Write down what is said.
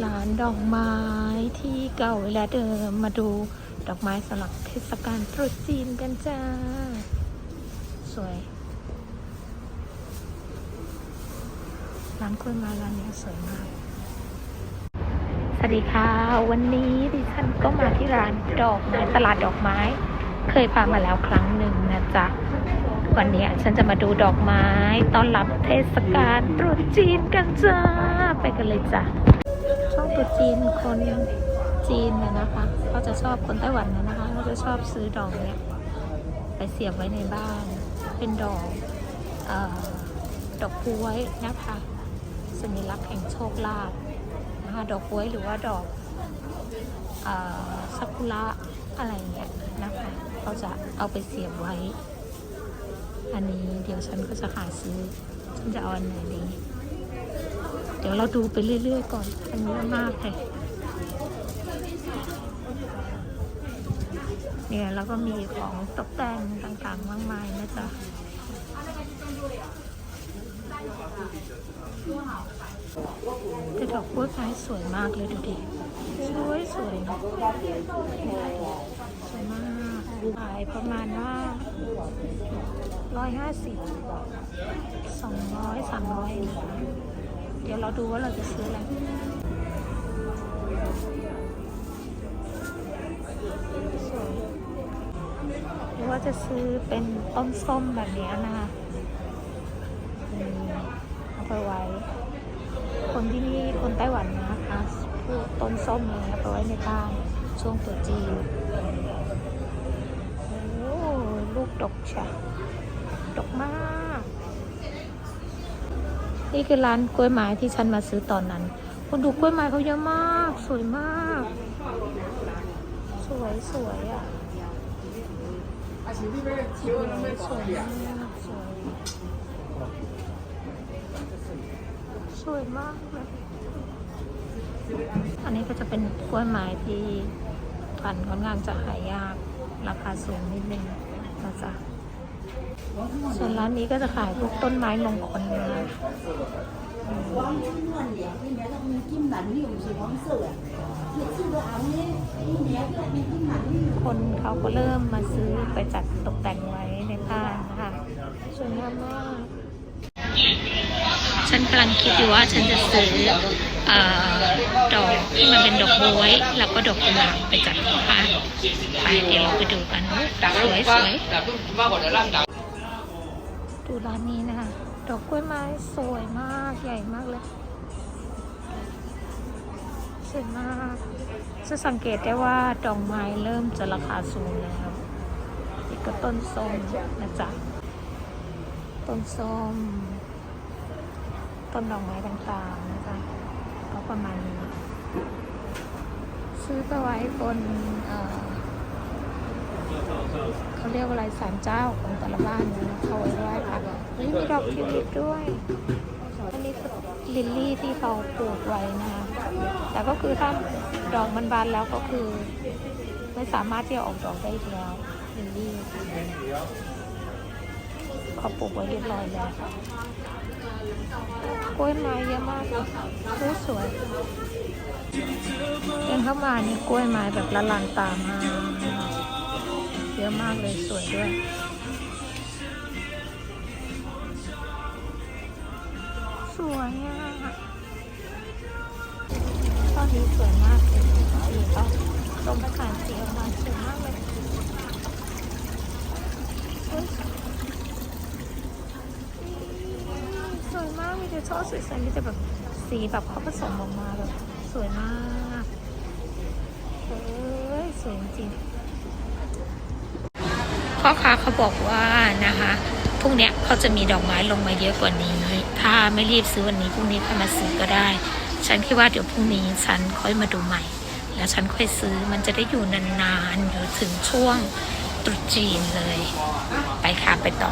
ร้านดอกไม้ที่เก่าเวลาเดิมมาดูดอกไม้สำหรับเทศกาลตรุษจีนกันจ้า สวย ร้านกล้วยไม้ร้านนี้สวยมาก สวัสดีค่ะ วันนี้ดิฉันก็มาที่ร้านดอกไม้ตลาดดอกไม้ เคยพามาแล้วครั้งหนึ่งนะจ๊ะวันนี้ฉันจะมาดูดอกไม้ต้อนรับเทศกาลตรุษจีนกันจ้า ไปกันเลยจ้ะ ช่วตรุษจีนคนจีนเนี่ยนะคะเขาจะชอบคนไต้หวันเนี่ยนะคะเขาจะชอบซื้อดอกเนี้ยไปเสียบไว้ในบ้าน เป็นดอกออดอกพ้วยนะคะสัญลักษณ์แห่งโชคลาภนะคะดอกพ้วยหรือว่าดอกซากุระอะไรเงี้ยนะคะเขาจะเอาไปเสียบไว้ อันนี้เดี๋ยวฉันก็จะหาซื้อฉันจะเอาอันไหนดี เดี๋ยวเราดูไปเรื่อยๆก่อนมันเยอะมากเลยเนี่ยแล้วก็มีของตกแต่งต่างๆ มากมายนะจ๊ะแต่ดอกกล้วยไม้สวยมากเลยดูดิสวยสวยนะสวยมากขายประมาณว่าร้อยห้าสิบสองร้อยสามร้อย เดี๋ยวเราดูว่าเราจะซื้ออะไรวยหรือว่าจะซื้อเป็นต้นส้มแบบนี้นะคะอืมเอาไปไว้ คนที่นี่คนไต้หวันนะคะปลูกต้นส้มเลยเอาไปไว้ในบ้านช่วงตรุษจีนโอ้ลูกดกใชะดกมาก นี่คือร้านกล้วยไม้ที่ฉันมาซื้อตอนนั้นคนดูกล้วยไม้เขาเยอะมาก สวยมาก สวยสวยอะสวยสวยสวยมากเลยอันนี้ก็จะเป็นกล้วยไม้ที่พันค่อนข้างจะหายาก ราคาสูงนิดนึงนะจ๊ะ ส่วนร้านนี้ก็จะขายพวกต้นไม้มงคลนะคนเขาก็เริ่มมาซื้อไปจัดตกแต่งไว้ในบ้านนะคะสวยงามมาก ฉันกำลังคิดอยู่ว่าฉันจะซื้ออดอกที่มันเป็นดอกบวยแล้วก็ดอกกุหลาบไปจัดบ้านไปเดี๋ยวเราไปดูกันสวยสวย ดูร้านนี้นะคะดอกกล้วยไม้สวยมากใหญ่มากเลยสวยมากจะสังเกตได้ว่าดอกไม้เริ่มจะราคาสูงแล้วนี่ก็ต้นส้มนะจ๊ะต้นส้ม ต้นดอกไม้ต่างๆนะจ๊ะก็ประมาณนี้ ซื้อไปไว้บนเอ่อ เรียกว่าอะไรศาลเจ้าของแต่ละบ้านนะเขาไว้ไหว้พระนี่มีดอกทิวลิปด้วยอันนี้ลิลลี่ที่เขาปลูกไว้นะคะแต่ก็คือถ้าดอกมันบานแล้วก็คือไม่สามารถที่จะออกดอกได้แล้วลิลลี่เขาปลูกไว้เรียบร้อยแล้วกล้วยไม้เยอะมากเลยสวยเดินเข้ามานี่กล้วยไม้แบบละลานตามาก ยอะมากเลยสวยด้วยสวยอะตอนนี้สวยมากเลยสีก็ตรงประสานสีออกมาสวยมากเลยสวยมากมีแต่ช่อสวยๆมีแต่แบบสีแบบเขาผสมออกมาแบบสวยมากเฮ้ยสวยจริง พ่อค้าเขาบอกว่านะคะพรุ่งนี้เขาจะมีดอกไม้ลงมาเยอะกว่านี้ ถ้าไม่รีบซื้อวันนี้พรุ่งนี้ค่อยมาซื้อก็ได้ ฉันคิดว่าเดี๋ยวพรุ่งนี้ฉันค่อยมาดูใหม่ แล้วฉันค่อยซื้อมันจะได้อยู่นานๆอยู่ถึงช่วงตรุษจีนเลย ไปค่ะไปต่อ